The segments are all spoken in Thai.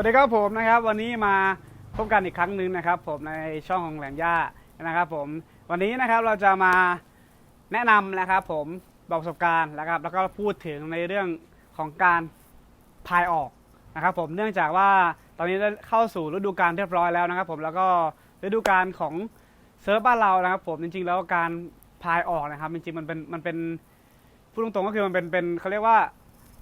วัสดีครับผมนะครับ วันนี้มาพบกันอีกครั้งหนึ่งนะครับ ผมในช่องของแหลมย่านะครับ ผมวันนี้นะครับเราจะมาแนะนำนะครับ ผมบอกประสบการณ์นะครับ แล้วก็พูดถึงในเรื่องของการพายออกนะครับ ผมเนื่องจากว่าตอนนี้ได้เข้าสู่ฤดูกาลเรียบร้อยแล้วนะครับ ผมแล้วก็ฤดูกาลของเซิร์ฟบ้านเรานะครับ ผมจริง ๆ แล้วการพายออกนะครับ จริงๆมันเป็นมันเป็นพูดตรงๆก็คือมันเป็นเป็นเขาเรียกว่า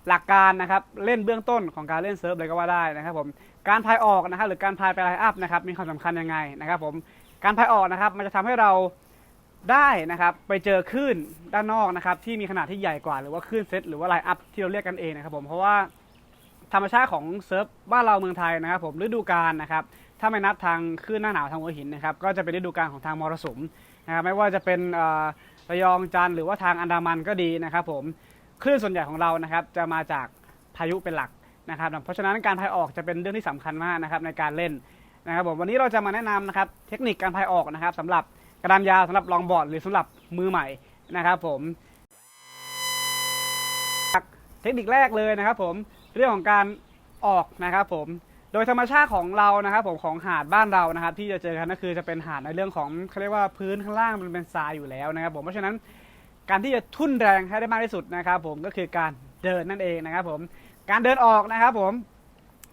หลักการนะครับเล่นเบื้องต้นของการเล่นเซิร์ฟเลยก็ว่าได้นะครับผมการพายออกนะครับหรือการพายไปไลน์อัพนะครับมีความสำคัญยังไงนะครับผมการพายออกนะครับมันจะทำให้เราได้นะครับไปเจอคลื่นด้านนอกนะครับที่มีขนาดที่ใหญ่กว่าหรือว่าคลื่นเซตหรือว่าไลน์อัพที่เราเรียกกันเองนะครับผมเพราะว่าธรรมชาติของเซิร์ฟบ้านเราเมืองไทยนะครับผมฤดูกาลนะครับถ้าไม่นับทางคลื่นหน้าหนาวทางหัวหินนะครับก็จะเป็นฤดูกาลของทางมรสุมนะครับไม่ว่าจะเป็นระยองจันทร์หรือว่าทางอันดามันก็ดีนะครับผม คลื่นส่วนใหญ่ของเรานะครับจะมาจากพายุเป็นหลักนะครับ เพราะฉะนั้นการพายออกจะเป็นเรื่องที่สำคัญมากนะครับในการเล่นนะครับผมวันนี้เราจะมาแนะนำนะครับเทคนิคการพายออกนะครับสำหรับกระดานยาวสำหรับลองบอร์ดหรือสำหรับมือใหม่นะครับผมเทคนิคแรกเลยนะครับผมเรื่องของการออกนะครับผมโดยธรรมชาติของเรานะครับ ผมของหาดบ้านเรานะครับ ที่จะเจอกันก็คือจะเป็นหาดในเรื่องของเขาเรียกว่าพื้นข้างล่างมันเป็นทรายอยู่แล้วนะครับ ผมเพราะฉะนั้น การที่จะทุ่นแรงให้ได้มากที่สุดนะครับผมก็คือการเดินนั่นเองนะครับผมการเดินออกนะครับผม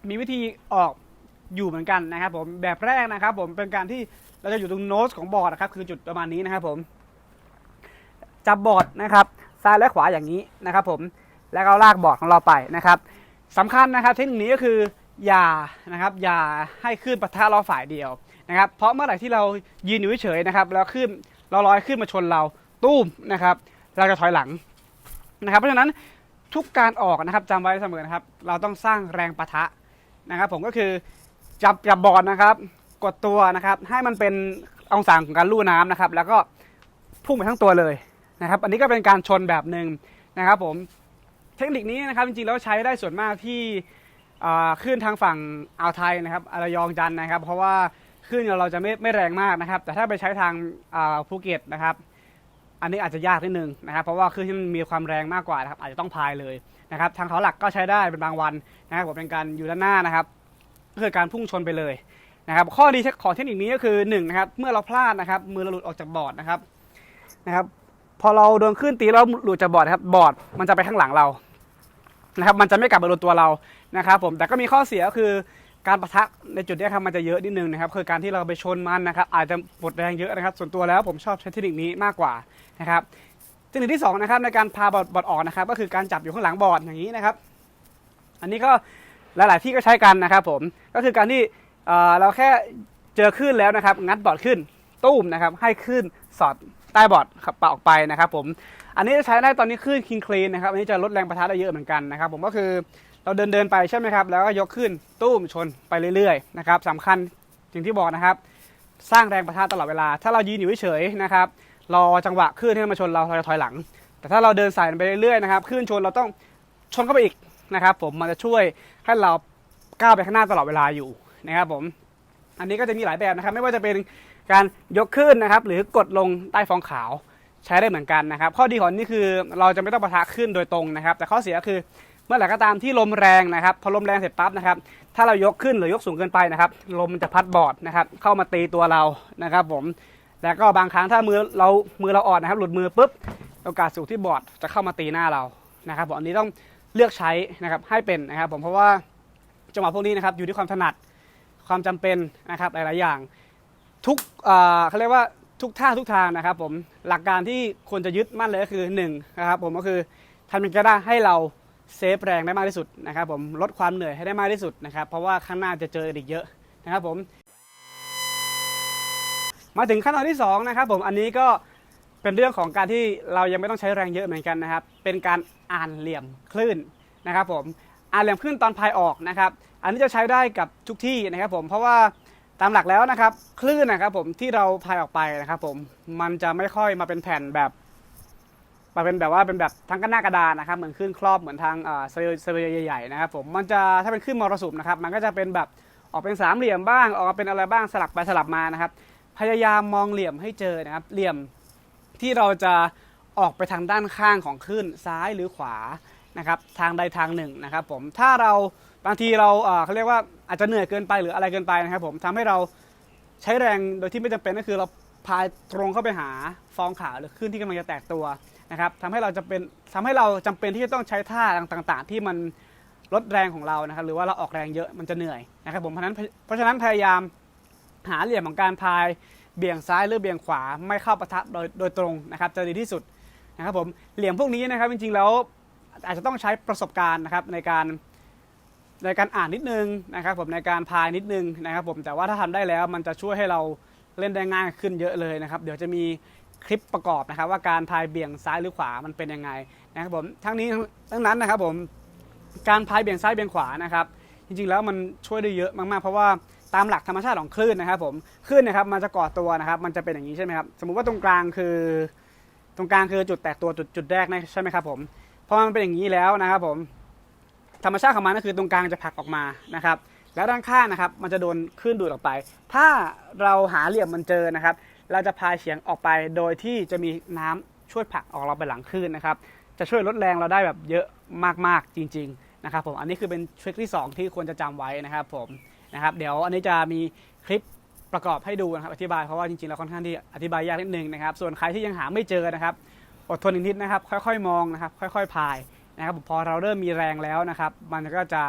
มีวิธีออกอยู่เหมือนกันนะครับผมแบบแรกนะครับผมเป็นการที่เราจะอยู่ตรงโน้ตของบอร์ดนะครับคือจุดประมาณนี้นะครับผมจับบอร์ดนะครับซ้ายและขวาอย่างนี้นะครับผมแล้วก็ลากบอร์ดของเราไปนะครับสำคัญนะครับเทคนิคนี้ก็คืออย่านะครับอย่าให้ขึ้นปะทะเราฝ่ายเดียวนะครับเพราะเมื่อไหร่ที่เรายืนอยู่เฉยๆนะครับแล้วขึ้นเราลอยขึ้นมาชนเราตุ้มนะครับ เราจะถอยหลังนะครับ เพราะฉะนั้นทุกการออกนะครับจำไว้เสมอนะครับ เราต้องสร้างแรงปะทะนะครับ ผมก็คือจับจับบอร์ดนะครับ กดตัวนะครับ ให้มันเป็นองศาของการลู่น้ำนะครับ แล้วก็พุ่งไปทั้งตัวเลยนะครับ อันนี้ก็เป็นการชนแบบหนึ่งนะครับ ผมเทคนิคนี้นะครับจริงๆแล้วใช้ได้ส่วนมากที่อ่าคลื่นทางฝั่งอ่าวไทยนะครับอารยองจันนะครับ เพราะว่าคลื่นเราจะไม่ไม่แรงมากนะครับ แต่ถ้าไปใช้ทางภูเก็ตนะครับ อันนี้อาจจะยากนิดนึงนะครับเพราะว่าคลื่นที่มันมีความแรงมากกว่านะครับอาจจะต้องพายเลยนะครับทางเขาหลักก็ใช้ได้เป็นบางวันนะครับผมเป็นการอยู่ด้านหน้านะครับก็คือการพุ่งชนไปเลยนะครับข้อดีของเทคนิคนี้ก็คือหนึ่งนะครับเมื่อเราพลาดนะครับมือเราหลุดออกจากบอร์ดนะครับนะครับพอเราโดนคลื่นตีแล้วหลุดจากบอร์ดนะครับบอร์ดมันจะไปข้างหลังเรานะครับมันจะไม่กลับมาโดนตัวเรานะครับผมแต่ก็มีข้อเสียก็คือ การประทะในจุดนี้ครับมันจะเยอะนิดนึงนะครับคือการที่เราไปชนมันนะครับอาจจะหมดแรงเยอะนะครับ ส่วนตัวแล้วผมชอบใช้เทคนิคนี้มากกว่านะครับเทคนิคที่สองนะครับในการพาบอร์ดบอดออกนะครับ ก็คือการจับอยู่ข้างหลังบอร์ดอย่างนี้นะครับ อันนี้ก็หลาย ๆ ที่ก็ใช้กันนะครับผมก็คือการที่เเราแค่เจอคลื่นแล้วนะครับ งัดบอร์ดขึ้นตุ้มนะครับให้คลื่นสอดใต้บอร์ดขับปะออกไปนะครับผม อันนี้จะใช้ได้ตอนนี้คลื่นคิงคลีนนะครับ อันนี้จะลดแรงประทะได้เยอะเหมือนกันนะครับผมก็คือ เราเดินเดินไปใช่ไหมครับ แล้วก็ยกขึ้นตุ้มชนไปเรื่อยๆนะครับสำคัญอย่างที่บอกนะครับ สร้างแรงประทะตลอดเวลา ถ้าเรายืนอยู่เฉยๆนะครับรอจังหวะคลื่นที่มันมาชนเราเราจะถอยหลัง แต่ถ้าเราเดินสายไปเรื่อยๆนะครับคลื่นชนเราต้องชนเข้าไปอีกนะครับผมมันจะช่วยให้เราก้าวไปข้างหน้าตลอดเวลาอยู่นะครับผมอันนี้ก็จะมีหลายแบบนะครับ ไม่ว่าจะเป็นการยกขึ้นนะครับ หรือกดลงใต้ฟองขาวใช้ได้เหมือนกันนะครับ ข้อดีของนี่คือเราจะไม่ต้องปะทะขึ้นโดยตรงนะครับ แต่ข้อเสียคือ เมื่อไหร่ก็ตามที่ลมแรงนะครับพอลมแรงเสร็จปั๊บนะครับ ถ้าเรายกขึ้นหรือยกสูงเกินไปนะครับ ลมมันจะพัดบอร์ดนะครับเข้ามาตีตัวเรานะครับผมแล้วก็บางครั้งถ้ามือเรามือเราอ่อนนะครับ หลุดมือปุ๊บโอกาสสูงที่บอร์ดจะเข้ามาตีหน้าเรานะครับผมอันนี้ต้องเลือกใช้นะครับให้เป็นนะครับ ผมเพราะว่าจังหวะพวกนี้นะครับอยู่ที่ความถนัดความจำเป็นนะครับหลาย ๆ อย่าง ทุกเขาเรียกว่าทุกท่าทุกทางนะครับผมหลักการที่ควรจะยึดมั่นเลยก็คือหนึ่งนะครับผมก็คือทำยังไงก็ได้ให้เรา เซฟแรงได้มากที่สุดนะครับผมลดความเหนื่อยให้ได้มากที่สุดนะครับเพราะว่าข้างหน้าจะเจออีกเยอะนะครับผม มาถึงขั้นตอนที่สองนะครับผมอันนี้ก็เป็นเรื่องของการที่เรายังไม่ต้องใช้แรงเยอะเหมือนกันนะครับ เป็นการอ่านเหลี่ยมคลื่นนะครับผมอ่านเหลี่ยมคลื่นตอนพายออกนะครับ อันนี้จะใช้ได้กับทุกที่นะครับผมเพราะว่าตามหลักแล้วนะครับคลื่นนะครับผมที่เราพายออกไปนะครับผมมันจะไม่ค่อยมาเป็นแผ่นแบบ มาเป็นแบบว่าเป็นแบบทั้งกันหน้ากระดานนะครับ เหมือนคลื่นครอบเหมือนทางเซลล์เซลล์ใหญ่ๆนะครับผมมันจะถ้าเป็นคลื่นมรสุมนะครับ มันก็จะเป็นแบบออกเป็นสามเหลี่ยมบ้างออกมาเป็นอะไรบ้างสลับไปสลับมานะครับ พยายามมองเหลี่ยมให้เจอนะครับ เหลี่ยมที่เราจะออกไปทางด้านข้างของคลื่นซ้ายหรือขวานะครับ ทางใดทางหนึ่งนะครับผมถ้าเราบางทีเราเขาเรียกว่าอาจจะเหนื่อยเกินไปหรืออะไรเกินไปนะครับ ผมทำให้เราใช้แรงโดยที่ไม่จำเป็นก็คือเราพายตรงเข้าไปหาฟองขาวหรือคลื่นที่กำลังจะแตกตัว นะครับทำให้เราจะเป็นทำให้เราจำเป็นที่จะต้องใช้ท่าต่างๆ ที่มันลดแรงของเรานะครับหรือว่าเราออกแรงเยอะมันจะเหนื่อยนะครับผมเพราะฉะนั้นเพราะฉะนั้นพยายามหาเหลี่ยมของการพายเบี่ยงซ้ายหรือเบี่ยงขวาไม่เข้าประทะโดยโดยตรงนะครับจะดีที่สุดนะครับผมเหลี่ยมพวกนี้นะครับจริงๆแล้วอาจจะต้องใช้ประสบการณ์นะครับในการในการอ่านนิดนึงนะครับผมในการพายนิดนึงนะครับผมแต่ว่าถ้าทำได้แล้วมันจะช่วยให้เราเล่นได้ง่ายขึ้นเยอะเลยนะครับ เดี๋ยวจะมี คลิปประกอบนะครับ ว่าการพายเบี่ยงซ้ายหรือขวามันเป็นยังไงนะครับผมทั้งนี้ทั้งนั้นนะครับผมการพายเบี่ยงซ้ายเบี่ยงขวานะครับจริงๆแล้วมันช่วยได้เยอะมากๆ เพราะว่าตามหลักธรรมชาติของคลื่นนะครับผมคลื่นนะครับมันจะก่อตัวนะครับ มันจะเป็นอย่างนี้ใช่ไหมครับสมมุติว่าตรงกลางคือ ตรงกลางคือจุดแตกตัวจุดจุดแรกนะใช่ไหมครับผมพอมันเป็นอย่างนี้แล้วนะครับผมธรรมชาติของมันก็คือตรงกลางจะผลักออกมานะครับแล้วด้านข้างนะครับมันจะโดนคลื่นดูดออกไป ถ้าเราหาเหลี่ยมมันเจอนะครับ เราจะพายเฉียงออกไปโดยที่จะมีน้ำช่วยผลักออกเราไปหลังคลื่นนะครับ จะช่วยลดแรงเราได้แบบเยอะมากๆจริง ๆ นะครับ ผมอันนี้คือเป็นทริคที่ 2 ที่ควรจะจำไว้นะครับผมนะครับ เดี๋ยวอันนี้จะมีคลิปประกอบให้ดูนะครับอธิบายเพราะว่าจริงๆแล้วค่อนข้างที่อธิบายยากนิดนึงนะครับ ส่วนใครที่ยังหาไม่เจอนะครับ อดทนอีกนิดนะครับ ค่อยๆ มองนะครับ ค่อย ๆพายนะครับพอเราเริ่มมีแรงแล้วนะครับ มันก็จะ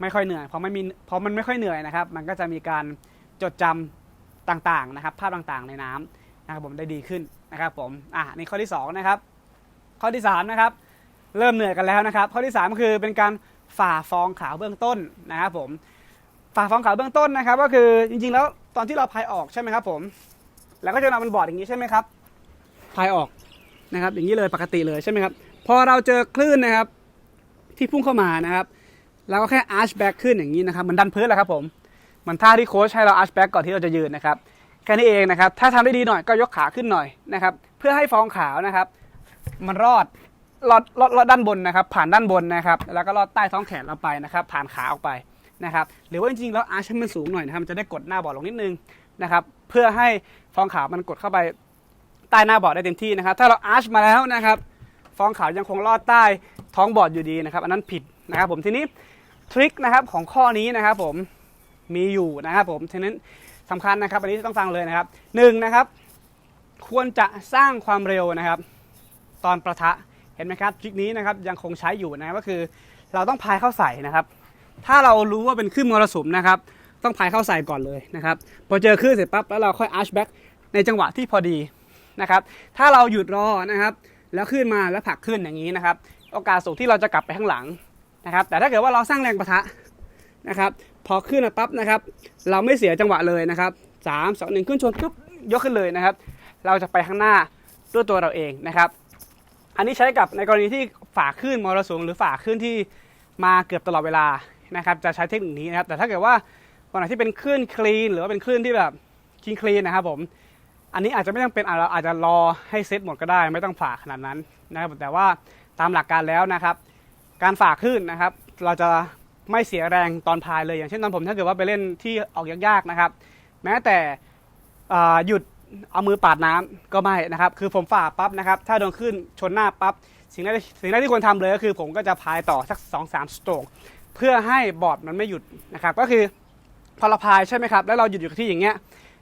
ไม่ค่อยเหนื่อยพอไม่มีพอมันไม่ค่อยเหนื่อยนะครับ มันก็จะมีการจดจำ ต่างๆนะครับ ภาพต่างๆในน้ำนะครับผมได้ดีขึ้นนะครับผมอะนี่ข้อที่สองนะครับข้อที่สามนะครับเริ่มเหนื่อยกันแล้วนะครับ ข้อที่สามก็คือเป็นการฝ่าฟองขาวเบื้องต้นนะครับผมฝ่าฟองขาวเบื้องต้นนะครับ ก็คือจริงๆแล้วตอนที่เราพายออกใช่ไหมครับผมแล้วก็จะนำมันบอดอย่างนี้ใช่ไหมครับพายออกนะครับ อย่างนี้เลยปกติเลยใช่ไหมครับพอเราเจอคลื่นนะครับที่พุ่งเข้ามานะครับเราก็แค่ arch back ขึ้นอย่างนี้นะครับเหมันดันพื้นแหละครับผม มันท่าที่โค้ชให้เรา arch back ก่อนที่เราจะยืนนะครับแค่นี้เองนะครับ ถ้าทำได้ดีหน่อยก็ยกขาขึ้นหน่อยนะครับ เพื่อให้ฟองขาวนะครับ มันรอดรอดรอดรอดด้านบนนะครับ ผ่านด้านบนนะครับ แล้วก็รอดใต้ท้องแขนเราไปนะครับ ผ่านขาออกไปนะครับ หรือว่าจริงๆแล้วอาร์ชให้มันสูงหน่อยนะครับมันจะได้กดหน้าบอร์ดลงนิดนึงนะครับ เพื่อให้ฟองขาวมันกดเข้าไปใต้หน้าบอร์ดได้เต็มที่นะครับ ถ้าเราอาร์ชมาแล้วนะครับ ฟองขาวยังคงลอดใต้ท้องบอร์ดอยู่ดีนะครับ อันนั้นผิดนะครับ ผมทีนี้ทริคนะครับของข้อนี้นะครับผม มีอยู่นะครับผมทีนั้นสำคัญนะครับอันนี้ต้องฟังเลยนะครับหนึ่งนะครับควรจะสร้างความเร็วนะครับ ตอนประทะเห็นไหมครับทริคนี้นะครับยังคงใช้อยู่นะครับก็คือ เราต้องพายเข้าใส่นะครับ ถ้าเรารู้ว่าเป็นคลื่นมรสุมนะครับ ต้องพายเข้าใส่ก่อนเลยนะครับพอเจอคลื่นเสร็จปั๊บแล้วเราค่อยอาร์ชแบ็กในจังหวะที่พอดีนะครับ ถ้าเราหยุดรอนะครับ แล้วขึ้นมาแล้วผลักขึ้นอย่างนี้นะครับ โอกาสสูงที่เราจะกลับไปข้างหลังนะครับ แต่ถ้าเกิดว่าเราสร้างแรงประทะนะครับ พอขึ้นมาปั๊บนะครับ เราไม่เสียจังหวะเลยนะครับสามสองหนึ่งขึ้นชนปุ๊บยกขึ้นเลยนะครับ เราจะไปข้างหน้าด้วยตัวเราเองนะครับ อันนี้ใช้กับในกรณีที่ฝ่าขึ้นมรสุมหรือฝ่าขึ้นที่มาเกือบตลอดเวลานะครับ จะใช้เทคนิคนี้นะครับ แต่ถ้าเกิดว่าวันไหนที่เป็นคลื่นคลีนหรือว่าเป็นคลื่นที่แบบคลีนคลีนนะครับผมอันนี้อาจจะไม่ต้องเป็นอะเราอาจจะรอให้เซตหมดก็ได้ ไม่ต้องฝ่าขนาดนั้นนะครับแต่ว่าตามหลักการแล้วนะครับ การฝ่าขึ้นนะครับ เราจะ ไม่เสียแรงตอนพายเลย อย่างเช่นตอนผมถ้าเกิดว่าไปเล่นที่ออกยากๆนะครับ แม้แต่หยุดเอามือปาดน้ำก็ไม่นะครับ คือผมฝ่าปั๊บนะครับ ถ้าโดนขึ้นชนหน้าปั๊บสิ่งแรกสิ่งแรกที่ควรทำเลยก็คือ ผมก็จะพายต่อสัก2อสามสโตรกเพื่อให้บอร์ดมันไม่หยุดนะครับ ก็คือพอเราพายใช่ไหมครับ แล้วเราหยุดอยู่ที่อย่างเงี้ย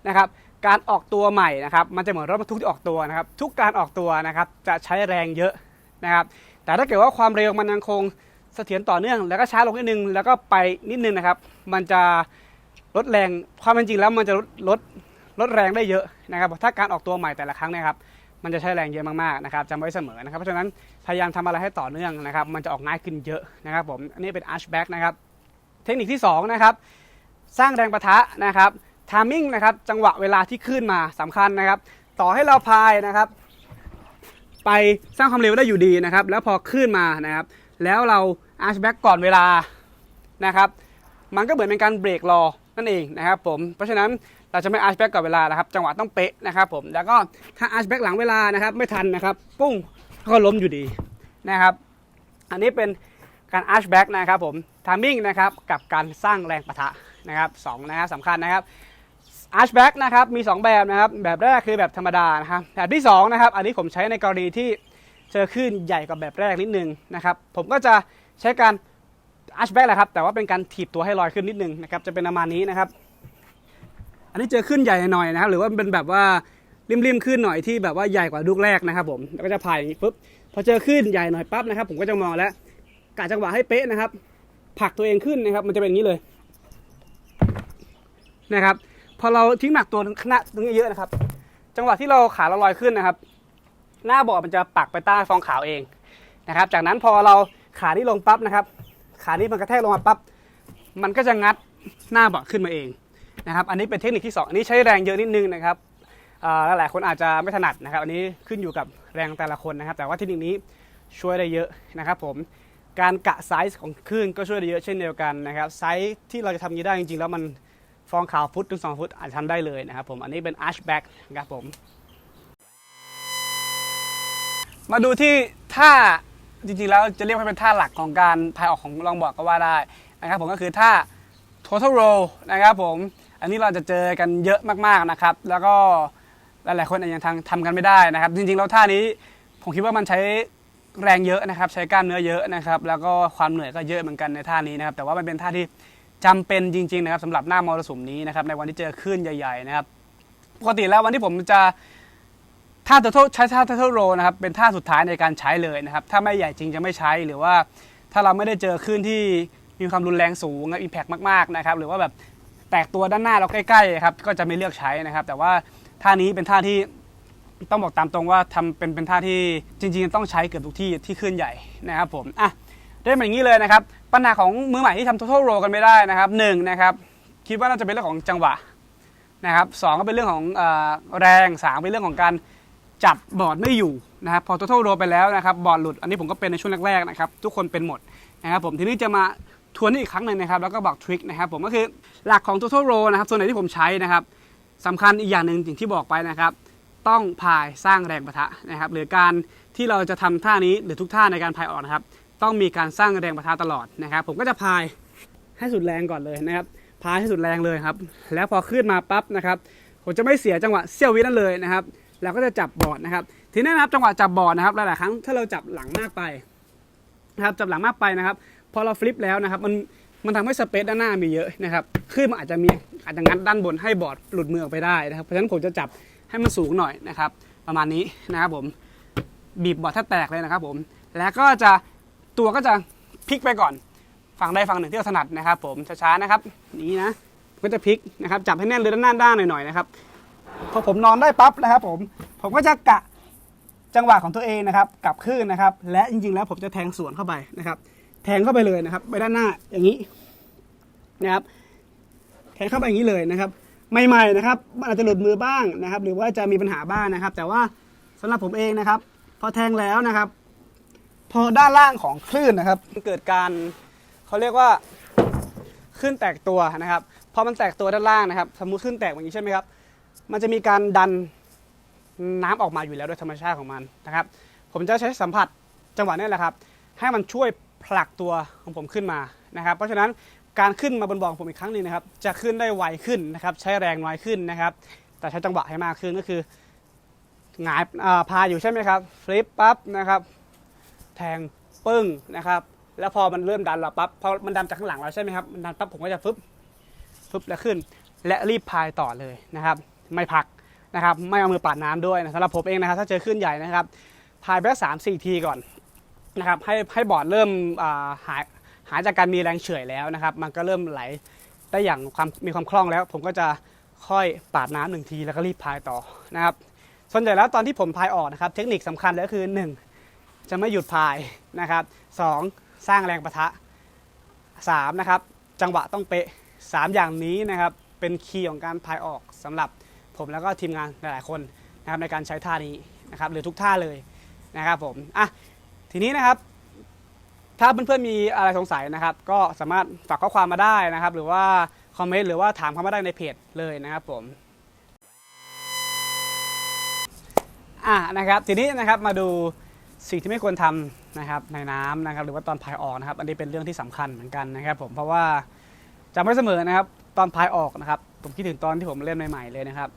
นะครับการออกตัวใหม่นะครับ มันจะเหมือนรถบรรทุกที่ออกตัวนะครับ ทุกการออกตัวนะครับจะใช้แรงเยอะนะครับ แต่ถ้าเกิดว่าความเร็วมันยังคง เสถียรต่อเนื่องแล้วก็ช้าลงนิดนึงแล้วก็ไปนิดนึงนะครับ มันจะลดแรงความเป็นจริงแล้วมันจะลดลดลดแรงได้เยอะนะครับถ้าการออกตัวใหม่แต่ละครั้งนะครับ มันจะใช้แรงเยอะมากๆนะครับจำไว้เสมอนะครับเพราะฉะนั้นพยายามทำอะไรให้ต่อเนื่องนะครับ มันจะออกง่ายขึ้นเยอะนะครับผมอันนี้เป็น arch back นะครับเทคนิคที่สองนะครับสร้างแรงประทะนะครับทามมิ่งนะครับจังหวะเวลาที่ขึ้นมาสำคัญนะครับ ต่อให้เราพายนะครับ ไปสร้างความเร็วได้อยู่ดีนะครับ แล้วพอขึ้นมานะครับ แล้วเราอาร์ชแบ็กก่อนเวลานะครับ มันก็เหมือนเป็นการเบรกรอนั่นเองนะครับผม เพราะฉะนั้นเราจะไม่อาร์ชแบ็กก่อนเวลานะครับ จังหวะต้องเป๊ะนะครับผม แล้วก็ถ้าอาร์ชแบ็กหลังเวลานะครับไม่ทันนะครับ ปุ้งก็ล้มอยู่ดีนะครับ อันนี้เป็นการอาร์ชแบ็กนะครับผมทามมิ่งนะครับกับการสร้างแรงประทะนะครับสองนะครับสำคัญนะครับอาร์ชแบ็กนะครับมี 2 แบบนะครับ แบบแรกคือแบบธรรมดานะครับแบบที่2นะครับอันนี้ผมใช้ในกรณีที่ เจอคลื่นใหญ่กว่าแบบแรกนิดนึงนะครับผมก็จะใช้การอาร์ชแบ็กแหละครับแต่ว่าเป็นการถีบตัวให้ลอยขึ้นนิดนึงนะครับจะเป็นประมาณนี้นะครับ อันนี้เจอขึ้นใหญ่หน่อยนะครับ หรือว่าเป็นแบบว่าริมๆขึ้นหน่อยที่แบบว่าใหญ่กว่าลูกแรกนะครับผมแล้วก็จะพายอย่างนี้ปุ๊บพอเจอขึ้นใหญ่หน่อยปั๊บนะครับ ผมก็จะมองแล้วกะจังหวะให้เป๊ะนะครับผลักตัวเองขึ้นนะครับ มันจะเป็นอย่างนี้เลยนะครับ พอเราทิ้งหนักตัวขนาดตรงนี้เยอะนะครับ จังหวะที่เราขาเราลอยขึ้นนะครับ หน้าบอร์ดมันจะปักไปใต้ฟองขาวเองนะครับ จากนั้นพอเราขานี้ลงปั๊บนะครับ ขานี้มันกระแทกลงมาปั๊บมันก็จะงัดหน้าบอร์ดขึ้นมาเองนะครับ อันนี้เป็นเทคนิคที่สองอันนี้ใช้แรงเยอะนิดนึงนะครับอ่าหลายๆคนอาจจะไม่ถนัดนะครับ อันนี้ขึ้นอยู่กับแรงแต่ละคนนะครับ แต่ว่าเทคนิคนี้ช่วยได้เยอะนะครับ ผมการกะไซส์ของคลื่นก็ช่วยได้เยอะเช่นเดียวกันนะครับไซส์ที่เราจะทำนี้ได้จริงๆ แล้วมันฟองขาวฟุตถึง2ฟุตอาจจะทำได้เลยนะครับผมอันนี้เป็น arch back นะครับผม มาดูที่ท่าจริงๆแล้วจะเรียกว่าเป็นท่าหลักของการพายออกของลองบอร์ดก็ว่าได้นะครับผมก็คือท่า total roll นะครับผมอันนี้เราจะเจอกันเยอะมากๆนะครับ แล้วก็หลายๆคนอาจจะยังทำทำกันไม่ได้นะครับ จริงๆแล้วท่านี้ผมคิดว่ามันใช้แรงเยอะนะครับ ใช้กล้ามเนื้อเยอะนะครับ แล้วก็ความเหนื่อยก็เยอะเหมือนกันในท่านี้นะครับ แต่ว่ามันเป็นท่าที่จำเป็นจริง ๆ นะครับสำหรับหน้ามรสุมนี้นะครับในวันที่เจอคลื่นใหญ่ ๆ นะครับ ปกติแล้ววันที่ผมจะ ท่า total ใช้ท่า total roll นะครับเป็นท่าสุดท้ายในการใช้เลยนะครับถ้าไม่ใหญ่จริงจะไม่ใช้หรือว่าถ้าเราไม่ได้เจอคลื่นที่มีความรุนแรงสูงอิมแพกมากๆนะครับหรือว่าแบบแตกตัวด้านหน้าเราใกล้ๆครับก็จะไม่เลือกใช้นะครับ แต่ว่าท่านี้เป็นท่าที่ต้องบอกตามตรงว่าทำเป็นเป็นท่าที่จริง ๆ ต้องใช้เกือบทุกที่ที่คลื่นใหญ่นะครับผมอะเริ่มอย่างนี้เลยนะครับ ปัญหาของมือใหม่ที่ทำ total roll กันไม่ได้นะครับหนึ่งนะครับคิดว่าน่าจะเป็นเรื่องของจังหวะนะครับสองก็เป็นเรื่องของอแรงสามเป็นเรื่องของการ จับบอร์ดไม่อยู่นะครับพอ total roll ไปแล้วนะครับบอร์ดหลุดอันนี้ผมก็เป็นในช่วงแรกๆนะครับทุกคนเป็นหมดนะครับผมทีนี้จะมาทวนอีกครั้งหนึ่งนะครับแล้วก็บอกทริคนะครับผมก็คือหลักของ total roll นะครับส่วนไหนที่ผมใช้นะครับสำคัญอีกอย่างหนึ่งอย่างที่บอกไปนะครับต้องพายสร้างแรงประทะนะครับหรือการที่เราจะทำท่านี้หรือทุกท่าในการพายออกนะครับต้องมีการสร้างแรงประทะตลอดนะครับ ผมก็จะพายให้สุดแรงก่อนเลยนะครับพายให้สุดแรงเลยครับแล้วพอขึ้นมาปั๊บนะครับผมจะไม่เสียจังหวะเสี้ยววินั่นเลยนะครับ เราก็จะจับบอร์ดนะครับ ทีนี้นะครับจังหวะจับบอร์ดนะครับหลายๆครั้งถ้าเราจับหลังมากไปนะครับจับหลังมากไปนะครับ พอเราฟลิปแล้วนะครับ มันมันทำให้สเปซด้านหน้ามีเยอะนะครับขึ้นมันอาจจะมีอาจจะงัดด้านบนให้บอร์ดหลุดมือออกไปได้นะครับเพราะฉะนั้นผมจะจับให้มันสูงหน่อยนะครับ ประมาณนี้นะครับผมบีบบอร์ดแทบแตกเลยนะครับผม แล้วก็จะตัวก็จะพลิกไปก่อนฝั่งใดฝั่งหนึ่งที่เราถนัดนะครับ ผมช้าๆนะครับ นี้นะก็จะพลิกนะครับจับให้แน่นเลยด้านหน้าด้านหน่อยๆนะครับ พอผมนอนได้ปั๊บนะครับผมผมก็จะกะจังหวะของตัวเองนะครับกลับขึ้นนะครับ และจริงๆ แล้วผมจะแทงสวนเข้าไปนะครับ แทงเข้าไปเลยนะครับ ไปด้านหน้าอย่างนี้นะครับแทงเข้าไปอย่างนี้เลยนะครับ ใหม่ๆนะครับมันอาจจะหลุดมือบ้างนะครับ หรือว่าจะมีปัญหาบ้างนะครับ แต่ว่าสำหรับผมเองนะครับ พอแทงแล้วนะครับ พอด้านล่างของคลื่นนะครับเกิดการเขาเรียกว่าคลื่นแตกตัวนะครับพอมันแตกตัวด้านล่างนะครับ สมมุติคลื่นแตกอย่างนี้ใช่ไหมครับ มันจะมีการดันน้ำออกมาอยู่แล้วโดยธรรมชาติของมันนะครับ ผมจะใช้สัมผัสจังหวะนี้แหละครับ ให้มันช่วยผลักตัวของผมขึ้นมานะครับ เพราะฉะนั้นการขึ้นมาบนบ่อของผมอีกครั้งนึงนะครับ จะขึ้นได้ไวขึ้นนะครับ ใช้แรงน้อยขึ้นนะครับ แต่ใช้จังหวะให้มากขึ้นก็คือหงายพาอยู่ใช่ไหมครับฟลิปปั๊บนะครับ แทงปึ้งนะครับ แล้วพอมันเริ่มดันเราปั๊บพอมันดันจากข้างหลังเราใช่ไหมครับมันดันปั๊บผมก็จะฟึบฟึบแล้วขึ้น และรีบพายต่อเลยนะครับ ไม่พักนะครับไม่เอามือปาดน้ำด้วยนะสำหรับผมเองนะครับถ้าเจอขึ้นใหญ่นะครับพายไปสักสามสี่ทีก่อนนะครับให้ให้บอร์ดเริ่มาหายหายจากการมีแรงเฉื่อยแล้วนะครับ มันก็เริ่มไหลได้อย่างความมีความคล่องแล้ว ผมก็จะค่อยปาดน้ำหนึ่งทีแล้วก็รีบพายต่อนะครับส่วนใหญ่แล้วตอนที่ผมพายออกนะครับ เทคนิคสำคัญเลยก็คือหนึ่งจะไม่หยุดพายนะครับสองสร้างแรงประทะสามนะครับจังหวะต้องเป๊ะสามอย่างนี้นะครับเป็นคีย์ของการพายออกสำหรับ ผมแล้วก็ทีมงานหลาย ๆ คนนะครับในการใช้ท่านี้นะครับหรือทุกท่าเลยนะครับผมอะทีนี้นะครับ ถ้าเพื่อนๆมีอะไรสงสัยนะครับ ก็สามารถฝากข้อความมาได้นะครับ หรือว่าคอมเมนต์หรือว่าถามเข้ามาได้ในเพจเลยนะครับผมอะนะครับทีนี้นะครับมาดูสิ่งที่ไม่ควรทำนะครับในน้ำนะครับหรือว่าตอนพายออกนะครับ อันนี้เป็นเรื่องที่สำคัญเหมือนกันนะครับ ผมเพราะว่าจำไว้เสมอนะครับ ตอนพายออกนะครับ ผมคิดถึงตอนที่ผมเล่นใหม่ๆเลยนะครับ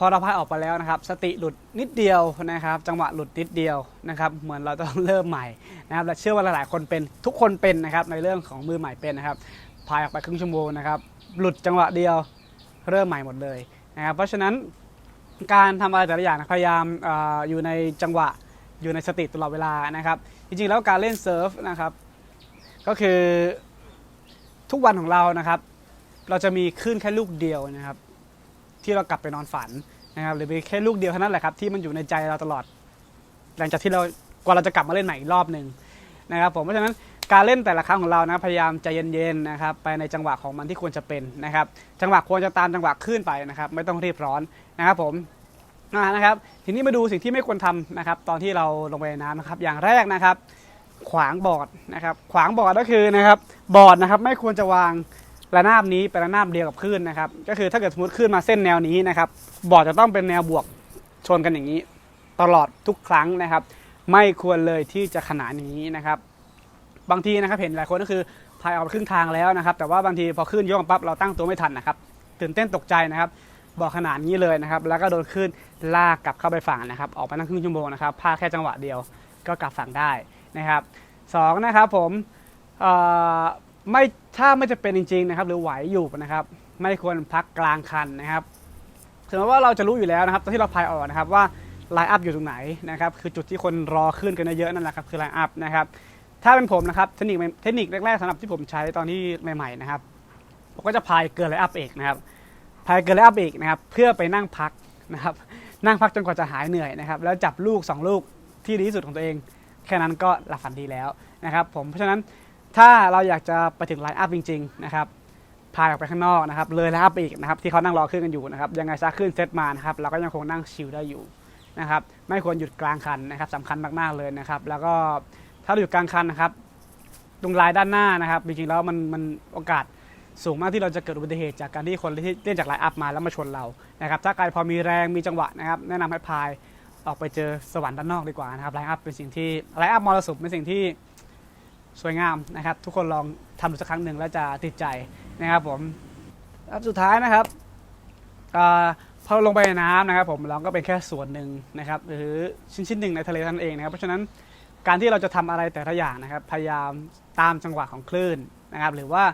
พอเราพายออกไปแล้วนะครับ สติหลุดนิดเดียวนะครับ จังหวะหลุดนิดเดียวนะครับ เหมือนเราต้องเริ่มใหม่นะครับและเชื่อว่าหลายๆคนเป็นทุกคนเป็นนะครับในเรื่องของมือใหม่เป็นนะครับพายออกไปครึ่งชั่วโมงนะครับหลุดจังหวะเดียวเริ่มใหม่หมดเลยนะครับเพราะฉะนั้นการทำอะไรแต่ละอย่างพยายามอออยู่ในจังหวะอยู่ในสติตลอดเวลานะครับ จริงๆแล้วการเล่นเซิร์ฟนะครับ ก็คือทุกวันของเรานะครับ เราจะมีคลื่นแค่ลูกเดียวนะครับ ที่เรากลับไปนอนฝันนะครับหรือมีแค่ลูกเดียวเท่านั้นแหละครับที่มันอยู่ในใจเราตลอด หลังจากที่เรากว่าเราจะกลับมาเล่นใหม่อีกรอบหนึ่งนะครับผมเพราะฉะนั้นการเล่นแต่ละครั้งของเรานะพยายามใจเย็นๆนะครับไปในจังหวะของมันที่ควรจะเป็นนะครับ จังหวะควรจะตามจังหวะขึ้นไปนะครับ ไม่ต้องรีบร้อนนะครับผมนะครับ ทีนี้มาดูสิ่งที่ไม่ควรทำนะครับ ตอนที่เราลงไปในน้ำนะครับ อย่างแรกนะครับ ขวางบอร์ดนะครับ ขวางบอร์ดก็คือนะครับบอร์ดนะครับ ไม่ควรจะวาง ระนาบนี้เป็นระนาบเดียวกับคลื่นนะครับ ก็คือถ้าเกิดสมมติคลื่นมาเส้นแนวนี้นะครับบอร์ดจะต้องเป็นแนวบวกชนกันอย่างนี้ ตลอดทุกครั้งนะครับ ไม่ควรเลยที่จะขนานอย่างนี้นะครับ บางทีนะครับเห็นหลายคนก็คือพายออกครึ่งทางแล้วนะครับ แต่ว่าบางทีพอคลื่นโยกปั๊บเราตั้งตัวไม่ทันนะครับตื่นเต้นตกใจนะครับบอกขนาดนี้เลยนะครับ แล้วก็โดนคลื่นลากกลับเข้าไปฝั่งนะครับ ออกไปนั่งครึ่งชั่วโมงนะครับพลาดแค่จังหวะเดียวก็กลับฝั่งได้นะครับสองนะครับผมไม่ ถ้าไม่จะเป็นจริงๆนะครับหรือไหวอยู่นะครับ ไม่ควรพักกลางคันนะครับถึงแม้ว่าเราจะรู้อยู่แล้วนะครับตอนที่เราพายออกนะครับว่าไลน์อัพอยู่ตรงไหนนะครับคือจุดที่คนรอขึ้นกันเยอะนั่นแหละครับคือไลน์อัพนะครับถ้าเป็นผมนะครับเทคนิคเทคนิคแรกๆสำหรับที่ผมใช้ตอนที่ใหม่ๆนะครับผมก็จะพายเกินไลน์อัพเอกนะครับพายเกินไลน์อัพเอกนะครับเพื่อไปนั่งพักนะครับนั่งพักจนกว่าจะหายเหนื่อยนะครับแล้วจับลูก 2 ลูกที่ดีที่สุดของตัวเอง แค่นั้นก็หลับฝันดีแล้วนะครับผมเพราะฉะนั้น ถ้าเราอยากจะไปถึงไลน์อัพจริงๆนะครับพายออกไปข้างนอกนะครับ เลยไลน์อัพไปอีกนะครับที่เขานั่งรอขึ้นกันอยู่นะครับยังไงซะขึ้นเซตมานะครับเราก็ยังคงนั่งชิลได้อยู่นะครับไม่ควรหยุดกลางคันนะครับสำคัญมากๆเลยนะครับ แล้วก็ถ้าเราหยุดกลางคันนะครับตรงลายด้านหน้านะครับจริงๆแล้วมันมันโอกาสสูงมากที่เราจะเกิดอุบัติเหตุจากการที่คนที่เล่นจากไลน์อัพมาแล้วมาชนเรานะครับถ้าใครพอมีแรงมีจังหวะนะครับแนะนำให้พายออกไปเจอสวรรค์ด้านนอกดีกว่านะครับไลน์อัพเป็นสิ่งที่ไลน์อัพมรสุมเป็นสิ่งที่ สวยงามนะครับ ทุกคนลองทำดูสักครั้งหนึ่งแล้วจะติดใจนะครับผมครับสุดท้ายนะครับอพอลงไปในน้ำนะครับ ผมเราก็เป็นแค่ส่วนหนึ่งนะครับ หรือชิ้นชิ้นหนึ่งในทะเลท่านั้นเองนะครับ เพราะฉะนั้นการที่เราจะทำอะไรแต่ละอย่างนะครับ พยายามตามจังหวะของคลื่นนะครับ หรือว่า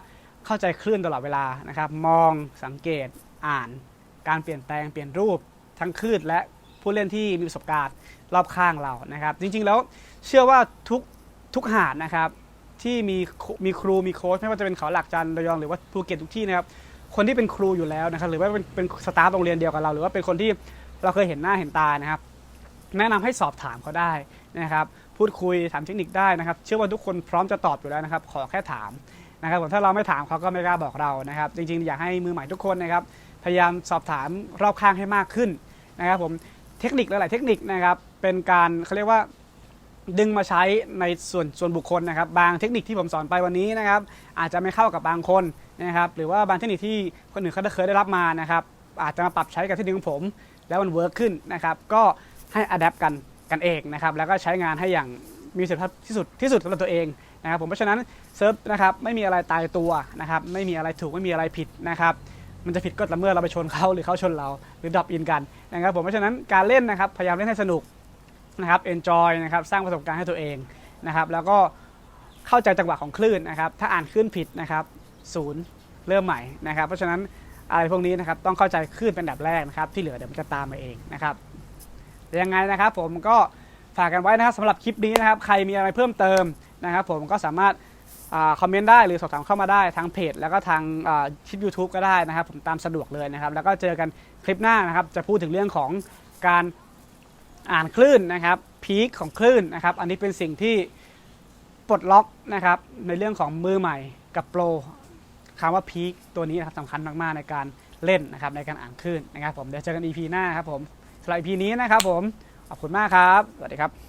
เข้าใจคลื่นตลอดเวลานะครับ มองสังเกตอ่าน การเปลี่ยนแปลงเปลี่ยนรูปทั้งคลื่นและผู้เล่นที่มีประสบการณ์รอบข้างเรานะครับ จริงๆแล้วเชื่อว่าทุกทุกหาดนะครับ ที่มีมีครูมีโค้ชไม่ว่าจะเป็นเขาหลักจันทร์ระยองหรือว่าภูเก็ตทุกที่นะครับคนที่เป็นครูอยู่แล้วนะครับหรือว่าเป็นเป็นสตาฟโรงเรียนเดียวกับเรา หรือว่าเป็นคนที่เราเคยเห็นหน้าเห็นตานะครับ แนะนำให้สอบถามเขาได้นะครับพูดคุยถามเทคนิคได้นะครับ เชื่อว่าทุกคนพร้อมจะตอบอยู่แล้วนะครับ ขอแค่ถามนะครับผมถ้าเราไม่ถามเขาก็ไม่กล้าบอกเรานะครับ จริงๆ อยากให้มือใหม่ทุกคนนะครับ พยายามสอบถามรอบข้างให้มากขึ้นนะครับผมเทคนิคหลายๆเทคนิคนะครับเป็นการเขาเรียกว่า ดึงมาใช้ในส่วนส่วนบุคคลนะครับ บางเทคนิคที่ผมสอนไปวันนี้นะครับ อาจจะไม่เข้ากับบางคนนะครับ หรือว่าบางเทคนิคที่คนอื่นเขาเคยได้รับมานะครับ อาจจะมาปรับใช้กับเทคนิคของผม แล้วมันเวิร์กขึ้นนะครับ ก็ให้อัดแอปกันกันเองนะครับ แล้วก็ใช้งานให้อย่างมีประสิทธิภาพที่สุดที่สุดสำหรับตัวเองนะครับ ผมเพราะฉะนั้นเซิร์ฟนะครับไม่มีอะไรตายตัวนะครับ ไม่มีอะไรถูกไม่มีอะไรผิดนะครับมันจะผิดก็ต่อเมื่อเราไปชนเขาหรือเขาชนเราหรือดับอินกันนะครับผมเพราะฉะนั้นการเล่นนะครับพยายามเล่นให้สนุก นะครับ enjoy นะครับสร้างประสบการณ์ให้ตัวเองนะครับ แล้วก็เข้าใจจังหวะของคลื่นนะครับ ถ้าอ่านคลื่นผิดนะครับศูนย์เริ่มใหม่นะครับ เพราะฉะนั้นอะไรพวกนี้นะครับต้องเข้าใจคลื่นเป็นดับแรกนะครับ ที่เหลือเดี๋ยวมันจะตามมาเองนะครับยังไงนะครับผมก็ฝากกันไว้นะครับสำหรับคลิปนี้นะครับ ใครมีอะไรเพิ่มเติมนะครับ ผมก็สามารถคอมเมนต์ได้หรือสอบถามเข้ามาได้ทางเพจ แล้วก็ทางคลิป YouTube ก็ได้นะครับ ผมตามสะดวกเลยนะครับ แล้วก็เจอกันคลิปหน้านะครับ จะพูดถึงเรื่องของการ อ่านคลื่นนะครับพีคของคลื่นนะครับอันนี้เป็นสิ่งที่ปลดล็อกนะครับในเรื่องของมือใหม่กับโปรคำว่าพีคตัวนี้นะครับสำคัญมากๆในการเล่นนะครับในการอ่านคลื่นนะครับผมเดี๋ยวเจอกัน EP หน้าครับผมสำหรับ EP นี้นะครับผมขอบคุณมากครับ สวัสดีครับ